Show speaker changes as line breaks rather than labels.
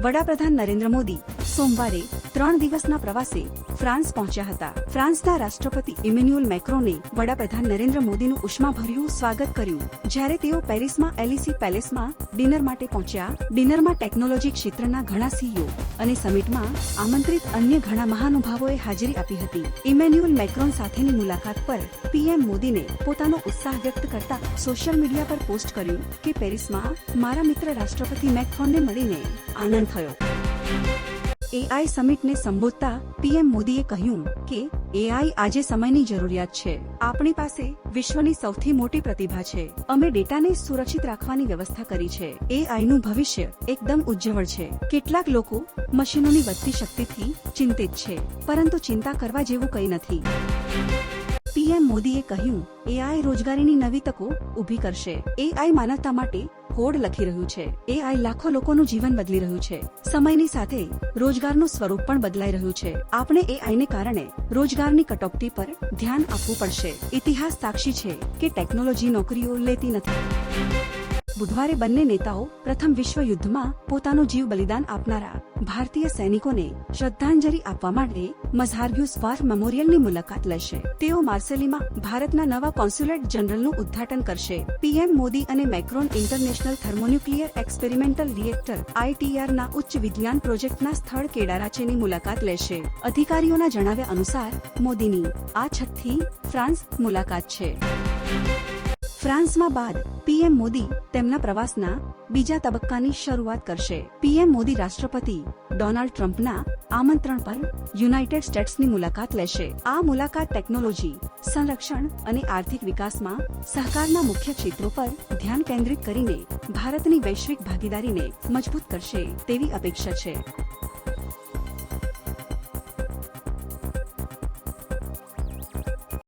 વડાપ્રધાન નરેન્દ્ર મોદી સોમવારે ત્રણ દિવસના પ્રવાસે ફ્રાન્સ પહોંચ્યા હતા. ફ્રાન્સના રાષ્ટ્રપતિ ઇમેન્યુઅલ મેક્રોને વડાપ્રધાન નરેન્દ્ર મોદીનું ઉષ્માભર્યું સ્વાગત કર્યું. જ્યારે તેઓ પેરિસમાં એલિસી પેલેસમાં ડિનર માટે પહોંચ્યા. ડિનરમાં ટેકનોલોજી ક્ષેત્રના ઘણા સીઈઓ અને સમિટમાં આમંત્રિત અન્ય ઘણા મહાનુભાવોએ હાજરી આપી હતી. ઇમેન્યુઅલ મેક્રોન સાથેની મુલાકાત પર પીએમ મોદીને પોતાનો ઉત્સાહ વ્યક્ત કરતા સોશિયલ મીડિયા પર પોસ્ટ કર્યું કે પેરિસમાં મારા મિત્ર રાષ્ટ્રપતિ મેક્રોનને મળીને આનંદ થયો. એઆઈ સમિટને સંબોધતા પીએમ મોદીએ કહ્યું કે એઆઈ આજે સમયની જરૂરિયાત છે. આપણી પાસે વિશ્વની સૌથી મોટી પ્રતિભા છે. અમે ડેટાને સુરક્ષિત રાખવાની વ્યવસ્થા કરી છે. એઆઈનું ભવિષ્ય એકદમ ઉજ્જવળ છે. કેટલાક લોકો મશીનોની વધતી શક્તિથી ચિંતિત છે, પરંતુ ચિંતા કરવા જેવું કંઈ નથી. પીએમ મોદીએ કહ્યું એઆઈ રોજગારીની નવી તકો ઊભી કરશે. એઆઈ માનવતા માટે કોડ લખી રહ્યું છે. એઆઈ લાખો લોકોનું જીવન બદલી રહ્યું છે. સમયની સાથે રોજગારનું સ્વરૂપ પણ બદલાઈ રહ્યું છે. આપણે એઆઈને કારણે રોજગારની કટોકટી પર ધ્યાન આપવું પડશે. ઇતિહાસ સાક્ષી છે કે ટેકનોલોજી નોકરીઓ લેતી નથી. બુધવારે બંને નેતાઓ પ્રથમ વિશ્વ યુદ્ધમાં પોતાનો જીવ બલિદાન આપનારા ભારતીય સૈનિકોને શ્રદ્ધાંજલિ આપવા માટે મઝારગ્યુસ વાર મેમોરિયલની મુલાકાત લેશે. તેઓ માર્સેલીમાં ભારતના નવા કોન્સ્યુલેટ જનરલનું ઉદ્ઘાટન કરશે. પીએમ મોદી અને Macron international thermonuclear experimental reactor ITR ના ઉચ્ચ વિજ્ઞાન પ્રોજેક્ટના સ્થળ કેડારાચેની મુલાકાત લેશે. અધિકારીઓના જણાવ્યા અનુસાર, મોદીની આ છઠ્ઠી ફ્રાન્સ મુલાકાત છે. ફ્રાન્સમાં બાદ પીએમ મોદી તેમના પ્રવાસના બીજા તબક્કાની શરૂઆત કરશે. પીએમ મોદી રાષ્ટ્રપતિ ડોનાલ્ડ ટ્રમ્પના આમંત્રણ પર યુનાઇટેડ સ્ટેટ્સની મુલાકાત લેશે. આ મુલાકાત ટેકનોલોજી, સંરક્ષણ અને આર્થિક વિકાસમાં સહકારના મુખ્ય ક્ષેત્રો પર ધ્યાન કેન્દ્રિત કરીને ભારતની વૈશ્વિક ભાગીદારીને મજબૂત કરશે તેવી અપેક્ષા છે.